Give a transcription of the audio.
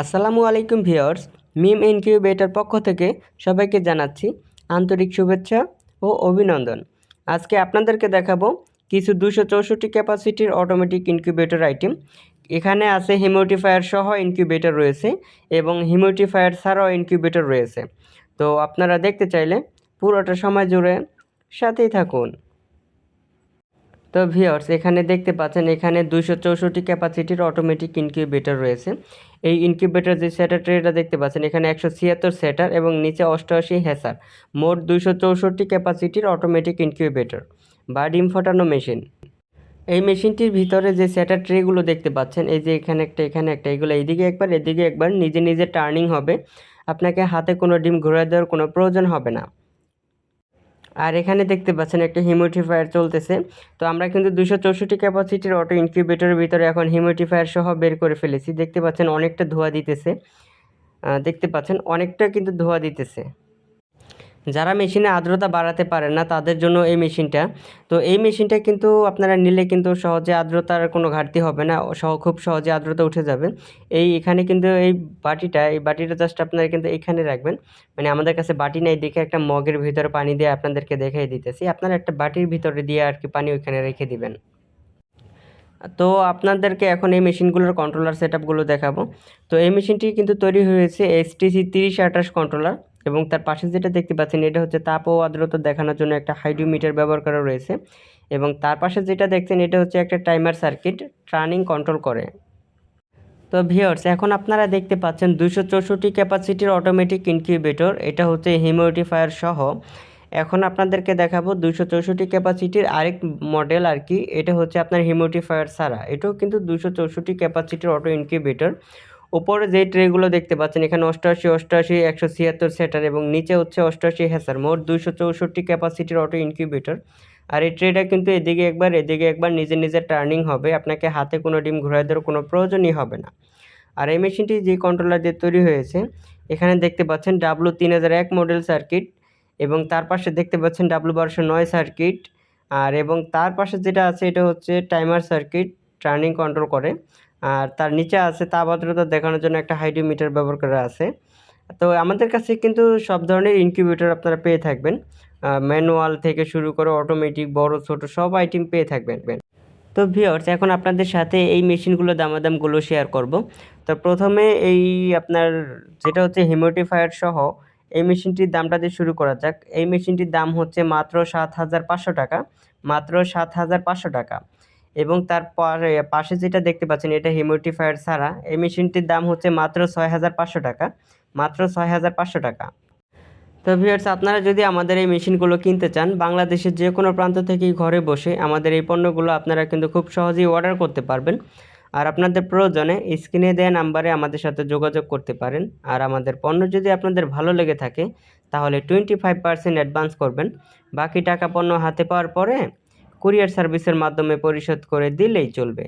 আসসালামু আলাইকুম ভিউয়ার্স, মিম ইনকিউবেটার পক্ষ থেকে সবাইকে জানাচ্ছি আন্তরিক শুভেচ্ছা ও অভিনন্দন। আজকে আপনাদেরকে দেখাবো কিছু দুশো চৌষট্টি ক্যাপাসিটির অটোমেটিক ইনকিউবেটর আইটেম। এখানে আছে হিমোটিফায়ার সহ ইনকিউবেটর রয়েছে এবং হিমোটিফায়ার ছাড়াও ইনকিউবেটর রয়েছে। তো আপনারা দেখতে চাইলে পুরোটা সময় জুড়ে সাথেই থাকুন। তো ভিওর্স এখানে দেখতে পাচ্ছেন, এখানে দুইশো চৌষট্টি ক্যাপাসিটির অটোমেটিক ইনকিউবেটর রয়েছে। এই ইনকিউবেটর যে সেটার ট্রেটা দেখতে পাচ্ছেন, এখানে একশো ছিয়াত্তর সেটার এবং নিচে অষ্টআশি হ্যাসার মোট দুইশো চৌষট্টি ক্যাপাসিটির অটোমেটিক ইনকিউবেটর বা ডিম ফোটানো মেশিন এই মেশিনটির ভিতরে যে সেটার ট্রেগুলো দেখতে পাচ্ছেন, এই যে এখানে একটা এখানে একটা, এগুলো এইদিকে একবার, এদিকে একবার, নিজে নিজে টার্নিং হবে। আপনাকে হাতে কোনো ডিম ঘুরে দেওয়ার কোনো প্রয়োজন হবে না। আর এখানে দেখতে পাচ্ছেন একটা হিমোটিফায়ার চলতেছে। তো আমরা কিন্তু দুশো চৌষট্টি ক্যাপাসিটির অটো ইনকিউবেটরের ভিতরে এখন হিমোটিফায়ার সহ বের করে ফেলেছি। দেখতে পাচ্ছেন অনেকটা ধোয়া দিতেছে। দেখতে পাচ্ছেন অনেকটা কিন্তু ধোয়া দিতেছে। যারা মেশিনে আর্দ্রতা বাড়াতে পারেন না, তাদের জন্য এই মেশিনটা। তো এই মেশিনটা কিন্তু আপনারা নিলে কিন্তু সহজে আর্দ্রতার কোনো ঘাটতি হবে না সহ, খুব সহজে আর্দ্রতা উঠে যাবে। এই এখানে কিন্তু এই বাটিটা এই বাটিটা জাস্ট আপনারা কিন্তু এখানে রাখবেন। মানে আমাদের কাছে বাটি নাই দেখে একটা মগের ভিতরে পানি দিয়ে আপনাদেরকে দেখাই দিতেছি। আপনারা একটা বাটির ভিতরে দিয়ে আর কি পানি ওইখানে রেখে দিবেন। তো আপনাদেরকে এখন এই মেশিনগুলোর কন্ট্রোলার সেট আপগুলো দেখাবো। তো এই মেশিনটি কিন্তু তৈরি হয়েছে এসটিসি তিরিশ আঠাশ কন্ট্রোলার এবং তার পাশে যেটা দেখতে পাচ্ছেন, এটা হচ্ছে তাপ ও আর্দ্রতা দেখানোর জন্য একটা হাইড্রোমিটার ব্যবহার করা রয়েছে। এবং তার পাশে যেটা দেখছেন, এটা হচ্ছে একটা টাইমার সার্কিট, টার্নিং কন্ট্রোল করে। তো ভিওর্স এখন আপনারা দেখতে পাচ্ছেন দুশো চৌষট্টি ক্যাপাসিটির অটোমেটিক ইনকিউবেটর, এটা হচ্ছে হিউমিডিফায়ার সহ। এখন আপনাদেরকে দেখাবো দুশো চৌষট্টি ক্যাপাসিটির আরেক মডেল আর কি, এটা হচ্ছে আপনার হিউমিডিফায়ার ছাড়া। এটাও কিন্তু দুশো চৌষট্টি ক্যাপাসিটির অটো ইনকিউবেটর। ওপরে যে ট্রেগুলো দেখতে পাচ্ছেন, এখানে অষ্টআশি অষ্টআশি একশো ছিয়াত্তর সেটার এবং নিচে হচ্ছে অষ্টআশি হ্যাসার মোট দুশো চৌষট্টি ক্যাপাসিটির অটো ইনকিউবেটর। আর এই ট্রেটা কিন্তু এদিকে একবার এদিকে একবার নিজে নিজে টার্নিং হবে, আপনাকে হাতে কোনো ডিম ঘোরায় দেওয়ার কোনো প্রয়োজনই হবে না। আর এই মেশিনটি যে কন্ট্রোলার দিয়ে তৈরি হয়েছে, এখানে দেখতে পাচ্ছেন ডাব্লু তিন হাজার এক মডেল সার্কিট এবং তার পাশে দেখতে পাচ্ছেন ডাব্লু বারোশো নয় সার্কিট আর এবং তার পাশে যেটা আছে, এটা হচ্ছে টাইমার সার্কিট টার্নিং কন্ট্রোল করে। আর তার নিচে আছে তাপমাত্রতা দেখানোর জন্য একটা হাইড্রোমিটার ব্যবহার করা আছে। তো আমাদের কাছে কিন্তু সব ধরনের ইনকিউবেটর আপনারা পেয়ে থাকবেন। ম্যানুয়াল থেকে শুরু করে অটোমেটিক বড়, ছোট সব আইটেম পেয়ে থাকবেন। তো ভিওর্স এখন আপনাদের সাথে এই মেশিনগুলো দামাদামগুলো শেয়ার করব। তো প্রথমে এই আপনার যেটা হচ্ছে হিমোটিফায়ার সহ এই মেশিনটির দামটা দিয়ে শুরু করা যাক। এই মেশিনটির দাম হচ্ছে মাত্র সাত হাজার পাঁচশো টাকা। মাত্র সাত হাজার পাঁচশো টাকা। এবং তার পাশে যেটা দেখতে পাচ্ছেন, এটা হিমোটিফায়ার ছাড়া, এই মেশিনটির দাম হচ্ছে মাত্র ছয় হাজার পাঁচশো টাকা, মাত্র ছয় হাজার পাঁচশো টাকা। তো ভিউয়ার্স, আপনারা যদি আমাদের এই মেশিনগুলো কিনতে চান, বাংলাদেশের যে কোনো প্রান্ত থেকেই ঘরে বসে আমাদের এই পণ্যগুলো আপনারা কিন্তু খুব সহজেই অর্ডার করতে পারবেন। আর আপনাদের প্রয়োজনে স্ক্রিনে দেওয়া নাম্বারে আমাদের সাথে যোগাযোগ করতে পারেন। আর আমাদের পণ্য যদি আপনাদের ভালো লেগে থাকে, তাহলে টোয়েন্টি ফাইভ পার্সেন্ট অ্যাডভান্স করবেন। বাকি টাকা পণ্য হাতে পাওয়ার পরে কুরিয়ার সার্ভিসের মাধ্যমে পরিশোধ করে দিলেই চলবে।